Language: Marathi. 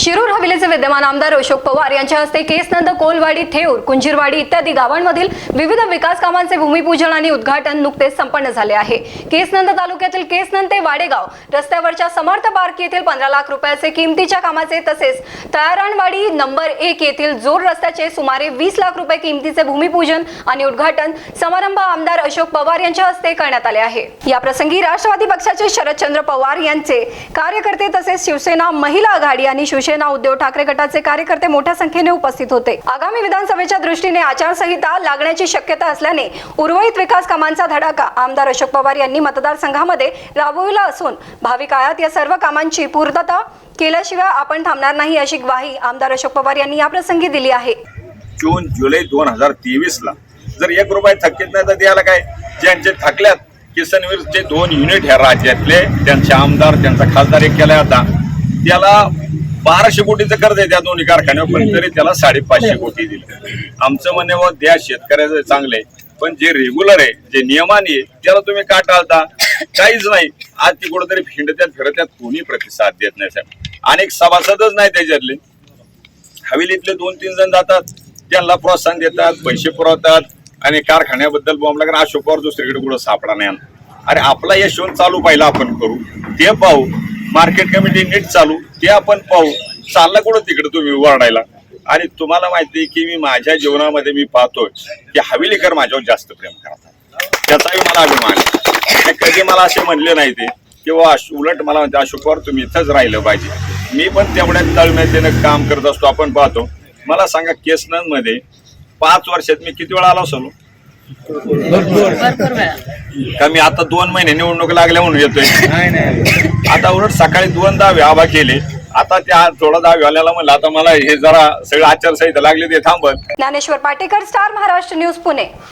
शिरूर हवेलीचे विद्यमान आमदार अशोक पवार यांच्या हस्ते केसनंद कोलवाडी थेऊर कुंजीरवाडी इत्यादी गावांमधील विविध विकास कामांचे भूमिपूजन आणि उद्घाटन नुकतेच संपन्न झाले आहे. केसनंद तालुक्यातील केसनंद ते वाडेगाव रस्त्यावरच्या समर्थ पार्क येथील पंधरा लाख रुपयाचे किमतीच्या कामाचे तसेच तयारणवाडी नंबर एक येथील जोर रस्त्याचे सुमारे वीस लाख रुपये किमतीचे भूमिपूजन आणि उद्घाटन समारंभ आमदार अशोक पवार यांच्या हस्ते करण्यात आले आहे. या प्रसंगी राष्ट्रवादी पक्षाचे शरदचंद्र पवार यांचे कार्यकर्ते तसेच शिवसेना महिला आघाडी आणि शिवसेना उद्धव ठाकरे गटाचे कार्यकर्ते मोठ्या संख्येने उपस्थित होते. आगामी विधानसभेच्या दृष्टीने आचारसंहिता लागण्याची शक्यता असल्याने उर्वरित विकास कामांचा धडाका आमदार अशोक पवार यांनी मतदारसंघामध्ये राबविला असून भावी काळात या सर्व कामांची पूर्तता केल्याशिवाय आपण थांबणार नाही अशी ग्वाही आमदार अशोक पवार यांनी या प्रसंगी दिली आहे. जून जुलै दोन हजार तेवीस ला जर एक रुपये थकीत नाही तर द्यायला काय? ज्यांचे थकल्यात किसनवीरचे दोन युनिट ह्या राज्यातले त्यांचे आमदार त्यांचा खासदार एक केला आता त्याला बाराशे कोटीचं कर्ज आहे त्या दोन्ही कारखान्यावर पण तरी त्याला साडेपाचशे कोटी दिले. आमचं म्हणणे व द्या शेतकऱ्याचं चांगलं आहे. पण जे रेग्युलर आहे जे नियमाने आहे त्याला तुम्ही का टाळता? काहीच नाही. आज ती कुठेतरी फिंडत्यात फिरत्यात कोणी प्रतिसाद देत नाही साहेब. अनेक सभासदच नाही त्याच्यातले. हवेलीतले दोन तीन जण जातात त्यांना प्रोत्साहन देतात पैसे पुरवतात आणि कारखान्याबद्दल बॉम्ब लागणार अशोक पवार दुसरीकडे कुठं सापडा नाही. अरे आपला यशवंत चालू पहिला आपण करू. ते पाहू. मार्केट कमिटी नीट चालू ते आपण पाहू. चालला कुठं तिकडे तुम्ही वरडायला? आणि तुम्हाला माहिती आहे की मी माझ्या जीवनामध्ये मी पाहतोय की हवेलीकर माझ्यावर जास्त प्रेम करतात. त्याचाही मला अभिमान आहे. आणि कधी मला असे म्हणले नाही ते किंवा उलट मला म्हणते अशोकवर तुम्ही इथंच राहिलं पाहिजे. मी पण तेवढ्या तळमळतेनं काम करत असतो आपण पाहतो. मला सांगा केसनमध्ये पाच वर्षात मी किती वेळा आलो असलो? का मी आता दोन महिने निवडणूक लागल्या म्हणून येतोय. आता उलट सकाळी दोन दहा व्याबा केले. आता त्या थोडा दहा व्याल्याला म्हणलं आता मला हे जरा सगळं आचारसंहिता लागली ते थांबत ज्ञानेश्वर पाटेकर स्टार महाराष्ट्र न्यूज पुणे.